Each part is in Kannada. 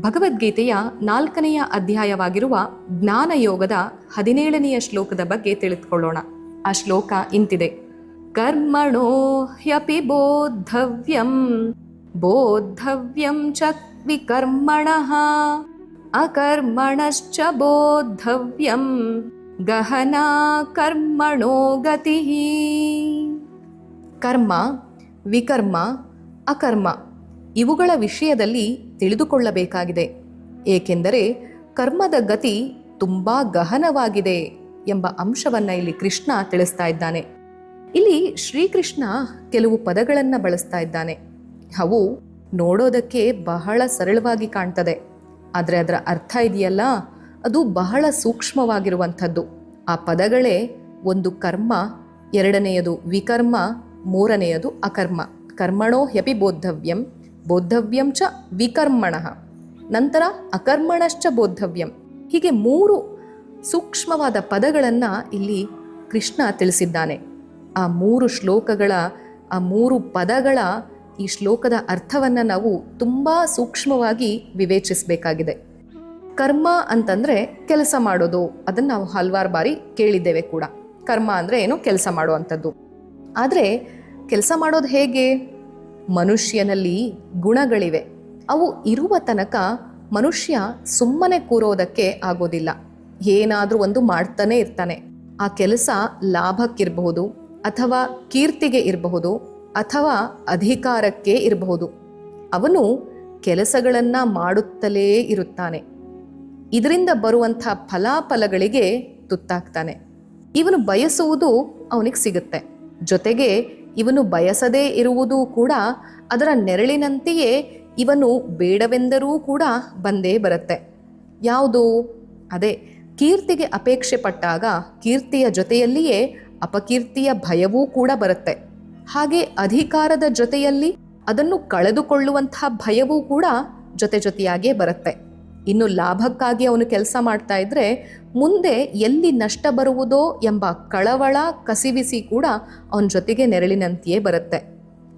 ಭಗವದ್ಗೀತೆಯ ನಾಲ್ಕನೆಯ ಅಧ್ಯಾಯವಾಗಿರುವ ಜ್ಞಾನಯೋಗದ ಹದಿನೇಳನೆಯ ಶ್ಲೋಕದ ಬಗ್ಗೆ ತಿಳಿದುಕೊಳ್ಳೋಣ. ಆ ಶ್ಲೋಕ ಇಂತಿದೆ. ಕರ್ಮಣೋ ಹ್ಯಪಿ ಬೋದ್ಧವ್ಯಂ ಬೋದ್ಧವ್ಯಂ ಚ ವಿಕರ್ಮಣಃ ಅಕರ್ಮಣಶ್ಚ ಬೋದ್ಧವ್ಯಂ, ಗಹನಾ ಕರ್ಮಣೋ ಗತಿ. ಕರ್ಮ, ವಿಕರ್ಮ, ಅಕರ್ಮ ಇವುಗಳ ವಿಷಯದಲ್ಲಿ ತಿಳಿದುಕೊಳ್ಳಬೇಕಾಗಿದೆ. ಏಕೆಂದರೆ ಕರ್ಮದ ಗತಿ ತುಂಬ ಗಹನವಾಗಿದೆ ಎಂಬ ಅಂಶವನ್ನ ಇಲ್ಲಿ ಕೃಷ್ಣ ತಿಳಿಸ್ತಾ ಇದ್ದಾನೆ. ಇಲ್ಲಿ ಶ್ರೀಕೃಷ್ಣ ಕೆಲವು ಪದಗಳನ್ನು ಬಳಸ್ತಾ ಇದ್ದಾನೆ. ಅವು ನೋಡೋದಕ್ಕೆ ಬಹಳ ಸರಳವಾಗಿ ಕಾಣ್ತದೆ. ಆದರೆ ಅದರ ಅರ್ಥ ಇದೆಯಲ್ಲ? ಅದು ಬಹಳ ಸೂಕ್ಷ್ಮವಾಗಿರುವಂಥದ್ದು. ಆ ಪದಗಳೇ ಒಂದು ಕರ್ಮ, ಎರಡನೆಯದು ವಿಕರ್ಮ, ಮೂರನೆಯದು ಅಕರ್ಮ. ಕರ್ಮಣೋ ಹ್ಯಪಿ ಬೋದ್ಧವ್ಯಂ. ಬೋದ್ಧವ್ಯಂ ಚ ವಿಕರ್ಮಣ. ನಂತರ ಅಕರ್ಮಣಶ್ಚ ಬೋದ್ಧವ್ಯಂ. ಹೀಗೆ ಮೂರು ಸೂಕ್ಷ್ಮವಾದ ಪದಗಳನ್ನು ಇಲ್ಲಿ ಕೃಷ್ಣ ತಿಳಿಸಿದ್ದಾನೆ. ಆ ಮೂರು ಶ್ಲೋಕಗಳ, ಆ ಮೂರು ಪದಗಳ ಈ ಶ್ಲೋಕದ ಅರ್ಥವನ್ನು ನಾವು ತುಂಬ ಸೂಕ್ಷ್ಮವಾಗಿ ವಿವೇಚಿಸಬೇಕಾಗಿದೆ. ಕರ್ಮ ಅಂತಂದರೆ ಕೆಲಸ ಮಾಡೋದು. ಅದನ್ನು ನಾವು ಹಲವಾರು ಬಾರಿ ಕೇಳಿದ್ದೇವೆ ಕೂಡ. ಕರ್ಮ ಅಂದರೆ ಏನು? ಕೆಲಸ ಮಾಡುವಂಥದ್ದು. ಆದರೆ, ಕೆಲಸ ಮಾಡೋದು ಹೇಗೆ? ಮನುಷ್ಯನಲ್ಲಿ ಗುಣಗಳಿವೆ. ಅವು ಇರುವ ತನಕ ಮನುಷ್ಯ ಸುಮ್ಮನೆ ಕೂರೋದಕ್ಕೆ ಆಗೋದಿಲ್ಲ. ಏನಾದರೂ ಒಂದು ಮಾಡ್ತಾನೆ ಇರ್ತಾನೆ. ಆ ಕೆಲಸ ಲಾಭಕ್ಕಿರಬಹುದು ಅಥವಾ ಕೀರ್ತಿಗೆ ಇರಬಹುದು ಅಥವಾ ಅಧಿಕಾರಕ್ಕೆ ಇರಬಹುದು. ಅವನು ಕೆಲಸಗಳನ್ನು ಮಾಡುತ್ತಲೇ ಇರುತ್ತಾನೆ. ಇದರಿಂದ ಬರುವಂಥ ಫಲಾಫಲಗಳಿಗೆ ತುತ್ತಾಗ್ತಾನೆ. ಇವನು ಬಯಸುವುದು ಅವನಿಗೆ ಸಿಗುತ್ತೆ. ಜೊತೆಗೆ ಇವನು ಬಯಸದೇ ಇರುವುದು ಕೂಡ ಅದರ ನೆರಳಿನಂತೆಯೇ ಇವನು ಬೇಡವೆಂದರೂ ಕೂಡ ಬಂದೇ ಬರುತ್ತೆ. ಯಾವುದು? ಅದೇ, ಕೀರ್ತಿಗೆ ಅಪೇಕ್ಷೆ ಪಟ್ಟಾಗ ಕೀರ್ತಿಯ ಜೊತೆಯಲ್ಲಿಯೇ ಅಪಕೀರ್ತಿಯ ಭಯವೂ ಕೂಡ ಬರುತ್ತೆ. ಹಾಗೆ ಅಧಿಕಾರದ ಜೊತೆಯಲ್ಲಿ ಅದನ್ನು ಕಳೆದುಕೊಳ್ಳುವಂತಹ ಭಯವೂ ಕೂಡ ಜೊತೆ ಜೊತೆಯಾಗಿಯೇ ಬರುತ್ತೆ. ಇನ್ನು ಲಾಭಕ್ಕಾಗಿ ಅವನು ಕೆಲಸ ಮಾಡ್ತಾ ಇದ್ದರೆ ಮುಂದೆ ಎಲ್ಲಿ ನಷ್ಟ ಬರುವುದೋ ಎಂಬ ಕಳವಳ ಕಸಿವಿಸಿ ಕೂಡ ಅವನ ಜೊತೆಗೆ ನೆರಳಿನಂತೆಯೇ ಬರುತ್ತೆ.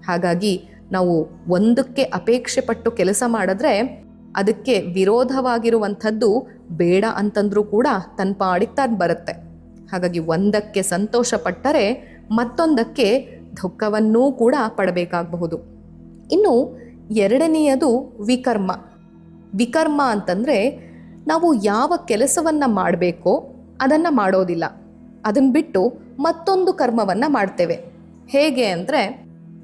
ಹಾಗಾಗಿ ನಾವು ಒಂದಕ್ಕೆ ಅಪೇಕ್ಷೆ ಪಟ್ಟು ಕೆಲಸ ಮಾಡಿದ್ರೆ ಅದಕ್ಕೆ ವಿರೋಧವಾಗಿರುವಂಥದ್ದು ಬೇಡ ಅಂತಂದ್ರೂ ಕೂಡ ತನ್ನ ಪಾಡಿಗೆ ಬರುತ್ತೆ. ಹಾಗಾಗಿ ಒಂದಕ್ಕೆ ಸಂತೋಷ ಪಟ್ಟರೆ ಮತ್ತೊಂದಕ್ಕೆ ದುಃಖವನ್ನೂ ಕೂಡ ಪಡಬೇಕಾಗಬಹುದು. ಇನ್ನು ಎರಡನೆಯದು ವಿಕರ್ಮ. ವಿಕರ್ಮ ಅಂತಂದರೆ ನಾವು ಯಾವ ಕೆಲಸವನ್ನು ಮಾಡಬೇಕೋ ಅದನ್ನು ಮಾಡೋದಿಲ್ಲ. ಅದನ್ನು ಬಿಟ್ಟು ಮತ್ತೊಂದು ಕರ್ಮವನ್ನು ಮಾಡ್ತೇವೆ. ಹೇಗೆ ಅಂದರೆ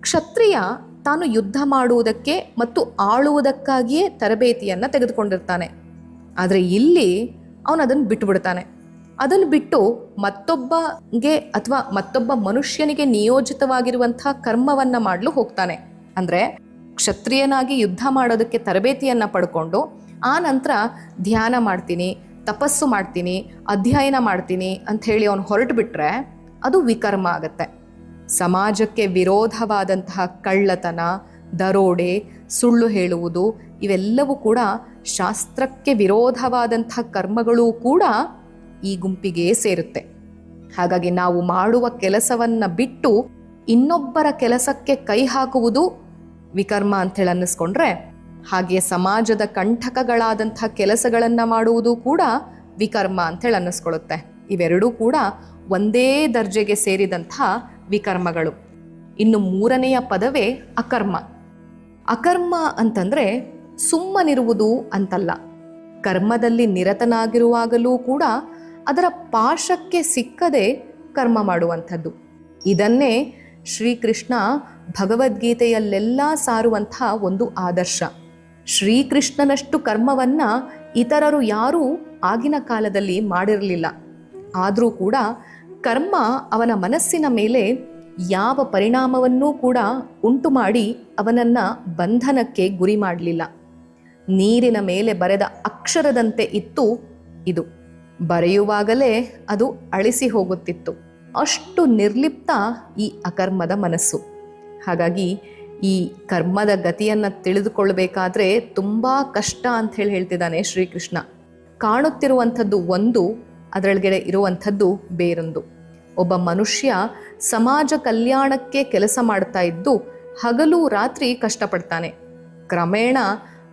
ಕ್ಷತ್ರಿಯ ತಾನು ಯುದ್ಧ ಮಾಡುವುದಕ್ಕೆ ಮತ್ತು ಆಳುವುದಕ್ಕಾಗಿಯೇ ತರಬೇತಿಯನ್ನು ತೆಗೆದುಕೊಂಡಿರ್ತಾನೆ. ಆದರೆ ಇಲ್ಲಿ ಅವನು ಅದನ್ನು ಬಿಟ್ಟುಬಿಡ್ತಾನೆ ಅದನ್ನು ಬಿಟ್ಟು ಮತ್ತೊಬ್ಬಗೆ ಅಥವಾ ಮತ್ತೊಬ್ಬ ಮನುಷ್ಯನಿಗೆ ನಿಯೋಜಿತವಾಗಿರುವಂತಹ ಕರ್ಮವನ್ನು ಮಾಡಲು ಹೋಗ್ತಾನೆ. ಅಂದರೆ ಕ್ಷತ್ರಿಯನಾಗಿ ಯುದ್ಧ ಮಾಡೋದಕ್ಕೆ ತರಬೇತಿಯನ್ನು ಪಡ್ಕೊಂಡು ಆ ನಂತರ ಧ್ಯಾನ ಮಾಡ್ತೀನಿ, ತಪಸ್ಸು ಮಾಡ್ತೀನಿ, ಅಧ್ಯಯನ ಮಾಡ್ತೀನಿ ಅಂತ ಹೇಳಿ ಅವನು ಹೊರಟು ಬಿಟ್ಟರೆ ಅದು ವಿಕರ್ಮ ಆಗುತ್ತೆ. ಸಮಾಜಕ್ಕೆ ವಿರೋಧವಾದಂತಹ ಕಳ್ಳತನ, ದರೋಡೆ, ಸುಳ್ಳು ಹೇಳುವುದು ಇವೆಲ್ಲವೂ ಕೂಡ ಶಾಸ್ತ್ರಕ್ಕೆ ವಿರೋಧವಾದಂತಹ ಕರ್ಮಗಳು ಕೂಡ ಈ ಗುಂಪಿಗೆ ಸೇರುತ್ತೆ. ಹಾಗಾಗಿ ನಾವು ಮಾಡುವ ಕೆಲಸವನ್ನು ಬಿಟ್ಟು ಇನ್ನೊಬ್ಬರ ಕೆಲಸಕ್ಕೆ ಕೈ ಹಾಕುವುದು ವಿಕರ್ಮ ಅಂಥೇಳಿ ಅನ್ನಿಸ್ಕೊಂಡ್ರೆ ಹಾಗೆ ಸಮಾಜದ ಕಂಠಕಗಳಾದಂಥ ಕೆಲಸಗಳನ್ನು ಮಾಡುವುದು ಕೂಡ ವಿಕರ್ಮ ಅಂಥೇಳಿ ಅನ್ನಿಸ್ಕೊಳ್ಳುತ್ತೆ. ಇವೆರಡೂ ಕೂಡ ಒಂದೇ ದರ್ಜೆಗೆ ಸೇರಿದಂಥ ವಿಕರ್ಮಗಳು. ಇನ್ನು ಮೂರನೆಯ ಪದವೇ ಅಕರ್ಮ. ಅಕರ್ಮ ಅಂತಂದರೆ ಸುಮ್ಮನಿರುವುದು ಅಂತಲ್ಲ. ಕರ್ಮದಲ್ಲಿ ನಿರತನಾಗಿರುವಾಗಲೂ ಕೂಡ ಅದರ ಪಾಶಕ್ಕೆ ಸಿಕ್ಕದೆ ಕರ್ಮ ಮಾಡುವಂಥದ್ದು. ಇದನ್ನೇ ಶ್ರೀಕೃಷ್ಣ ಭಗವದ್ಗೀತೆಯಲ್ಲೆಲ್ಲ ಸಾರುವಂಥ ಒಂದು ಆದರ್ಶ. ಶ್ರೀಕೃಷ್ಣನಷ್ಟು ಕರ್ಮವನ್ನು ಇತರರು ಯಾರೂ ಆಗಿನ ಕಾಲದಲ್ಲಿ ಮಾಡಿರಲಿಲ್ಲ. ಆದರೂ ಕೂಡ ಕರ್ಮ ಅವನ ಮನಸ್ಸಿನ ಮೇಲೆ ಯಾವ ಪರಿಣಾಮವನ್ನೂ ಕೂಡ ಉಂಟು ಮಾಡಿ ಅವನನ್ನ ಬಂಧನಕ್ಕೆ ಗುರಿ ಮಾಡಲಿಲ್ಲ. ನೀರಿನ ಮೇಲೆ ಬರೆದ ಅಕ್ಷರದಂತೆ ಇತ್ತು ಇದು. ಬರೆಯುವಾಗಲೇ ಅದು ಅಳಿಸಿ ಹೋಗುತ್ತಿತ್ತು. ಅಷ್ಟು ನಿರ್ಲಿಪ್ತ ಈ ಅಕರ್ಮದ ಮನಸ್ಸು. ಹಾಗಾಗಿ ಈ ಕರ್ಮದ ಗತಿಯನ್ನು ತಿಳಿದುಕೊಳ್ಬೇಕಾದ್ರೆ ತುಂಬ ಕಷ್ಟ ಅಂತ ಹೇಳಿ ಹೇಳ್ತಿದ್ದಾನೆ ಶ್ರೀಕೃಷ್ಣ. ಕಾಣುತ್ತಿರುವಂಥದ್ದು ಒಂದು, ಅದರೊಳಗಡೆ ಇರುವಂಥದ್ದು ಬೇರೊಂದು. ಒಬ್ಬ ಮನುಷ್ಯ ಸಮಾಜ ಕಲ್ಯಾಣಕ್ಕೆ ಕೆಲಸ ಮಾಡ್ತಾ ಇದ್ದು ಹಗಲು ರಾತ್ರಿ ಕಷ್ಟಪಡ್ತಾನೆ. ಕ್ರಮೇಣ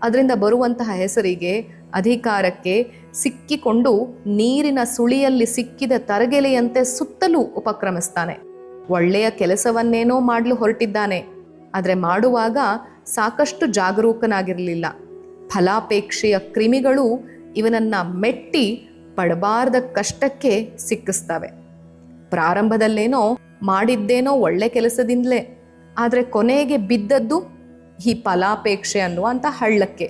ಅದರಿಂದ ಬರುವಂತಹ ಹೆಸರಿಗೆ, ಅಧಿಕಾರಕ್ಕೆ ಸಿಕ್ಕಿಕೊಂಡು ನೀರಿನ ಸುಳಿಯಲ್ಲಿ ಸಿಕ್ಕಿದ ತರಗೆಲೆಯಂತೆ ಸುತ್ತಲೂ ಉಪಕ್ರಮಿಸ್ತಾನೆ. ಒಳ್ಳೆಯ ಕೆಲಸವನ್ನೇನೋ ಮಾಡಲು ಹೊರಟಿದ್ದಾನೆ. ಆದರೆ ಮಾಡುವಾಗ ಸಾಕಷ್ಟು ಜಾಗರೂಕನಾಗಿರಲಿಲ್ಲ. ಫಲಾಪೇಕ್ಷೆಯ ಕ್ರಿಮಿಗಳು ಇವನನ್ನ ಮೆಟ್ಟಿ ಪಡಬಾರ್ದ ಕಷ್ಟಕ್ಕೆ ಸಿಕ್ಕಿಸ್ತವೆ. ಪ್ರಾರಂಭದಲ್ಲೇನೋ ಮಾಡಿದ್ದೇನೋ ಒಳ್ಳೆ ಕೆಲಸದಿಂದಲೇ. ಆದರೆ ಕೊನೆಗೆ ಬಿದ್ದದ್ದು ಈ ಫಲಾಪೇಕ್ಷೆ ಅನ್ನುವಂಥ ಹಳ್ಳಕ್ಕೆ.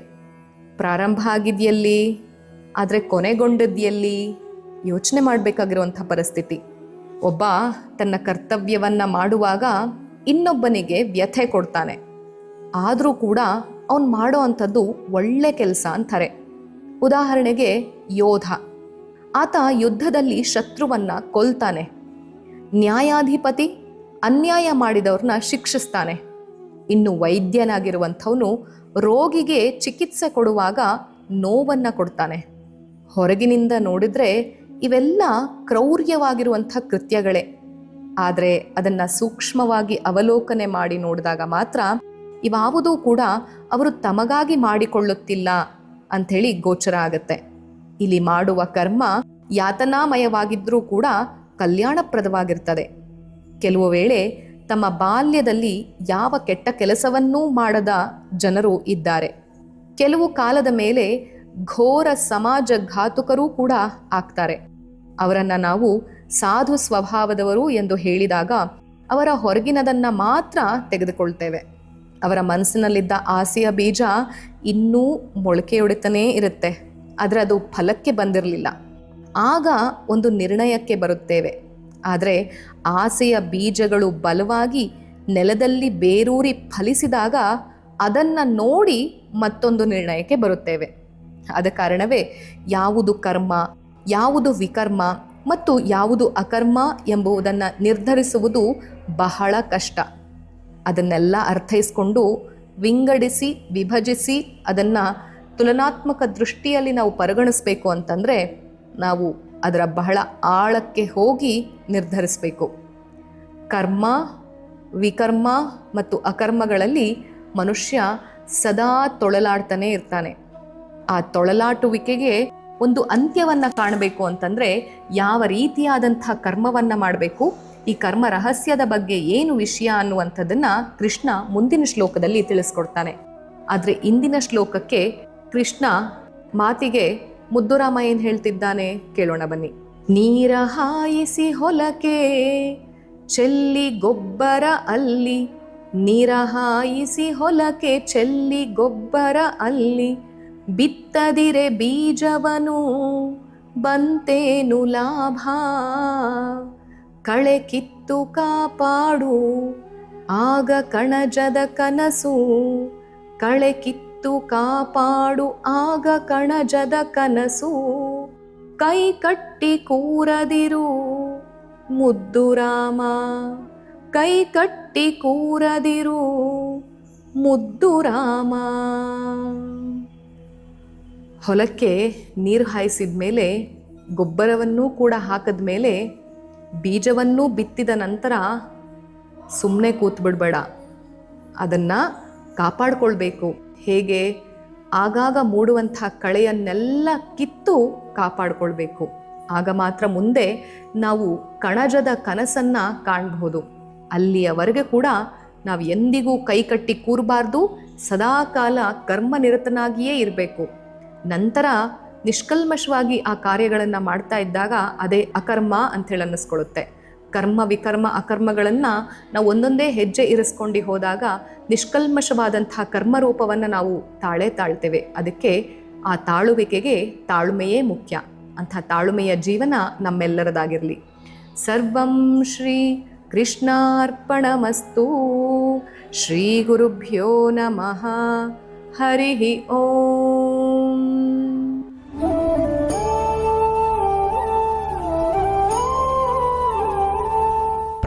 ಪ್ರಾರಂಭ ಆಗಿದೆಯಲ್ಲಿ, ಆದರೆ ಕೊನೆಗೊಂಡದ್ಯಲ್ಲಿ ಯೋಚನೆ ಮಾಡಬೇಕಾಗಿರುವಂಥ ಪರಿಸ್ಥಿತಿ. ಒಬ್ಬ ತನ್ನ ಕರ್ತವ್ಯವನ್ನ ಮಾಡುವಾಗ ಇನ್ನೊಬ್ಬನಿಗೆ ವ್ಯಥೆ ಕೊಡ್ತಾನೆ. ಆದರೂ ಕೂಡ ಅವನು ಮಾಡೋ ಅಂಥದ್ದು ಒಳ್ಳೆ ಕೆಲಸ ಅಂತಾರೆ. ಉದಾಹರಣೆಗೆ ಯೋಧ. ಆತ ಯುದ್ಧದಲ್ಲಿ ಶತ್ರುವನ್ನ ಕೊಲ್ತಾನೆ. ನ್ಯಾಯಾಧಿಪತಿ ಅನ್ಯಾಯ ಮಾಡಿದವ್ರನ್ನ ಶಿಕ್ಷಿಸ್ತಾನೆ. ಇನ್ನು ವೈದ್ಯನಾಗಿರುವಂಥವನು ರೋಗಿಗೆ ಚಿಕಿತ್ಸೆ ಕೊಡುವಾಗ ನೋವನ್ನು ಕೊಡ್ತಾನೆ. ಹೊರಗಿನಿಂದ ನೋಡಿದ್ರೆ ಇವೆಲ್ಲ ಕ್ರೌರ್ಯವಾಗಿರುವಂಥ ಕೃತ್ಯಗಳೇ. ಆದರೆ ಅದನ್ನು ಸೂಕ್ಷ್ಮವಾಗಿ ಅವಲೋಕನೆ ಮಾಡಿ ನೋಡಿದಾಗ ಮಾತ್ರ ಇವಾವುದೂ ಕೂಡ ಅವರು ತಮಗಾಗಿ ಮಾಡಿಕೊಳ್ಳುತ್ತಿಲ್ಲ ಅಂಥೇಳಿ ಗೋಚರ ಆಗತ್ತೆ. ಇಲ್ಲಿ ಮಾಡುವ ಕರ್ಮ ಯಾತನಾಮಯವಾಗಿದ್ರೂ ಕೂಡ ಕಲ್ಯಾಣಪ್ರದವಾಗಿರ್ತದೆ. ಕೆಲವು ವೇಳೆ ತಮ್ಮ ಬಾಲ್ಯದಲ್ಲಿ ಯಾವ ಕೆಟ್ಟ ಕೆಲಸವನ್ನೂ ಮಾಡದ ಜನರು ಇದ್ದಾರೆ. ಕೆಲವು ಕಾಲದ ಮೇಲೆ ಘೋರ ಸಮಾಜ ಘಾತುಕರೂ ಕೂಡ ಆಗ್ತಾರೆ. ಅವರನ್ನ ನಾವು ಸಾಧು ಸ್ವಭಾವದವರು ಎಂದು ಹೇಳಿದಾಗ ಅವರ ಹೊರಗಿನದನ್ನ ಮಾತ್ರ ತೆಗೆದುಕೊಳ್ತೇವೆ. ಅವರ ಮನಸ್ಸಿನಲ್ಲಿದ್ದ ಆಸೆಯ ಬೀಜ ಇನ್ನೂ ಮೊಳಕೆಯೊಡಿತನೇ ಇರುತ್ತೆ. ಆದರೆ ಅದು ಫಲಕ್ಕೆ ಬಂದಿರಲಿಲ್ಲ. ಆಗ ಒಂದು ನಿರ್ಣಯಕ್ಕೆ ಬರುತ್ತೇವೆ. ಆದರೆ ಆಸೆಯ ಬೀಜಗಳು ಬಲವಾಗಿ ನೆಲದಲ್ಲಿ ಬೇರೂರಿ ಫಲಿಸಿದಾಗ ಅದನ್ನು ನೋಡಿ ಮತ್ತೊಂದು ನಿರ್ಣಯಕ್ಕೆ ಬರುತ್ತೇವೆ. ಆದ ಕಾರಣವೇ ಯಾವುದು ಕರ್ಮ ಯಾವುದು ವಿಕರ್ಮ ಮತ್ತು ಯಾವುದು ಅಕರ್ಮ ಎಂಬುದನ್ನು ನಿರ್ಧರಿಸುವುದು ಬಹಳ ಕಷ್ಟ. ಅದನ್ನೆಲ್ಲ ಅರ್ಥೈಸ್ಕೊಂಡು ವಿಂಗಡಿಸಿ, ವಿಭಜಿಸಿ ಅದನ್ನು ತುಲನಾತ್ಮಕ ದೃಷ್ಟಿಯಲ್ಲಿ ನಾವು ಪರಿಗಣಿಸಬೇಕು ಅಂತಂದರೆ ನಾವು ಅದರ ಬಹಳ ಆಳಕ್ಕೆ ಹೋಗಿ ನಿರ್ಧರಿಸಬೇಕು. ಕರ್ಮ, ವಿಕರ್ಮ ಮತ್ತು ಅಕರ್ಮಗಳಲ್ಲಿ ಮನುಷ್ಯ ಸದಾ ತೊಳಲಾಡ್ತಾನೆ ಇರ್ತಾನೆ. ಆ ತೊಳಲಾಟುವಿಕೆಗೆ ಒಂದು ಅಂತ್ಯವನ್ನು ಕಾಣಬೇಕು ಅಂತಂದ್ರೆ ಯಾವ ರೀತಿಯಾದಂಥ ಕರ್ಮವನ್ನ ಮಾಡಬೇಕು, ಈ ಕರ್ಮ ರಹಸ್ಯದ ಬಗ್ಗೆ ಏನು ವಿಷಯ ಅನ್ನುವಂಥದ್ದನ್ನ ಕೃಷ್ಣ ಮುಂದಿನ ಶ್ಲೋಕದಲ್ಲಿ ತಿಳಿಸ್ಕೊಡ್ತಾನೆ. ಆದರೆ ಇಂದಿನ ಶ್ಲೋಕಕ್ಕೆ ಕೃಷ್ಣ ಮಾತಿಗೆ ಮುದ್ದುರಾಮ ಏನು ಹೇಳ್ತಿದ್ದಾನೆ ಕೇಳೋಣ ಬನ್ನಿ. ನೀರ ಹಾಯಿಸಿ ಹೊಲಕೆ ಚೆಲ್ಲಿ ಗೊಬ್ಬರ ಅಲ್ಲಿ. ನೀರ ಹಾಯಿಸಿ ಹೊಲಕೆ ಚೆಲ್ಲಿ ಗೊಬ್ಬರ ಅಲ್ಲಿ. ಬಿತ್ತದಿರೆ ಬೀಜವನು ಬಂತೇನು ಲಾಭ? ಕಳೆ ಕಿತ್ತು ಕಾಪಾಡು, ಆಗ ಕಣಜದ ಕನಸು. ಕಳೆ ಕಿತ್ತು ಕಾಪಾಡು, ಆಗ ಕಣಜದ ಕನಸು. ಕೈ ಕಟ್ಟಿ ಕೂರದಿರು ಮುದ್ದು ರಾಮ, ಕೈ ಕಟ್ಟಿ ಕೂರದಿರು ಮುದ್ದು ರಾಮ. ಹೊಲಕ್ಕೆ ನೀರು ಹಾಯಿಸಿದ ಮೇಲೆ ಗೊಬ್ಬರವನ್ನೂ ಕೂಡ ಹಾಕಿದ ಮೇಲೆ ಬೀಜವನ್ನೂ ಬಿತ್ತಿದ ನಂತರ ಸುಮ್ಮನೆ ಕೂತ್ಬಿಡ್ಬೇಡ ಅದನ್ನು ಕಾಪಾಡಿಕೊಳ್ಬೇಕು. ಹೇಗೆ? ಆಗಾಗ ಮೂಡುವಂಥ ಕಳೆಯನ್ನೆಲ್ಲ ಕಿತ್ತು ಕಾಪಾಡಿಕೊಳ್ಬೇಕು. ಆಗ ಮಾತ್ರ ಮುಂದೆ ನಾವು ಕಣಜದ ಕನಸನ್ನು ಕಾಣಬಹುದು. ಅಲ್ಲಿಯವರೆಗೆ ಕೂಡ ನಾವು ಎಂದಿಗೂ ಕೈಕಟ್ಟಿ ಕೂರಬಾರ್ದು, ಸದಾಕಾಲ ಕರ್ಮನಿರತನಾಗಿಯೇ ಇರಬೇಕು. ನಂತರ ನಿಷ್ಕಲ್ಮಶವಾಗಿ ಆ ಕಾರ್ಯಗಳನ್ನು ಮಾಡ್ತಾ ಇದ್ದಾಗ ಅದೇ ಅಕರ್ಮ ಅಂಥೇಳಿ ಅನ್ನಿಸ್ಕೊಳ್ಳುತ್ತೆ. ಕರ್ಮ, ವಿಕರ್ಮ, ಅಕರ್ಮಗಳನ್ನು ನಾವು ಒಂದೊಂದೇ ಹೆಜ್ಜೆ ಇರಿಸ್ಕೊಂಡು ಹೋದಾಗ ನಿಷ್ಕಲ್ಮಶವಾದಂತಹ ಕರ್ಮರೂಪವನ್ನು ನಾವು ತಾಳೆ ತಾಳ್ತೇವೆ. ಅದಕ್ಕೆ ಆ ತಾಳುವಿಕೆಗೆ ತಾಳ್ಮೆಯೇ ಮುಖ್ಯ. ಅಂಥ ತಾಳ್ಮೆಯ ಜೀವನ ನಮ್ಮೆಲ್ಲರದಾಗಿರಲಿ. ಸರ್ವಂ ಶ್ರೀ ಕೃಷ್ಣಾರ್ಪಣಮಸ್ತು. ಶ್ರೀ ಗುರುಭ್ಯೋ ನಮಃ. ಹರಿ ಓಂ.